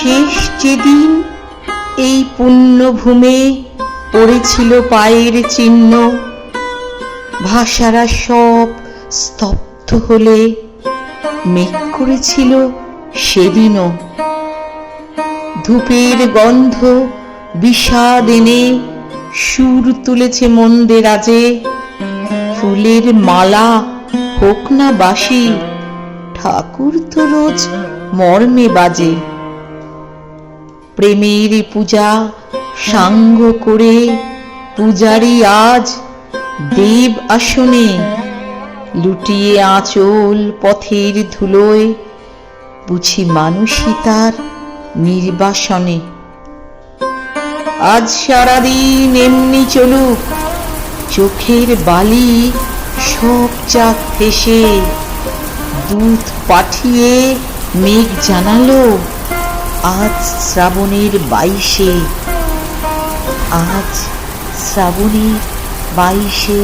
শেষ যেদিন এই পুণ্যভূমে পড়েছিল পায়ের চিহ্ন, ভাষারা সব স্তব্ধ হলে মেঘ করেছিল সেদিনও। ধূপের গন্ধ বিষাদ এনে সুর তুলেছে মন্দের আজে ফুলের মালা হোক না বাসি ঠাকুর তো রোজ মর্মে বাজে। প্রেমের পূজা সাঙ্গ করে পূজারি আজ দেব আসনে লুটিয়ে আঁচল পথের ধুলোয় বুঝি মানুষই তার নির্বাসনে। আজ সারাদিন এমনি চলুক, চোখের বালি সব চাক ফেসে দুধ পাঠিয়ে মেঘ জানালো আজ শ্রাবণের বাইশে আজ শ্রাবণের বাইশে।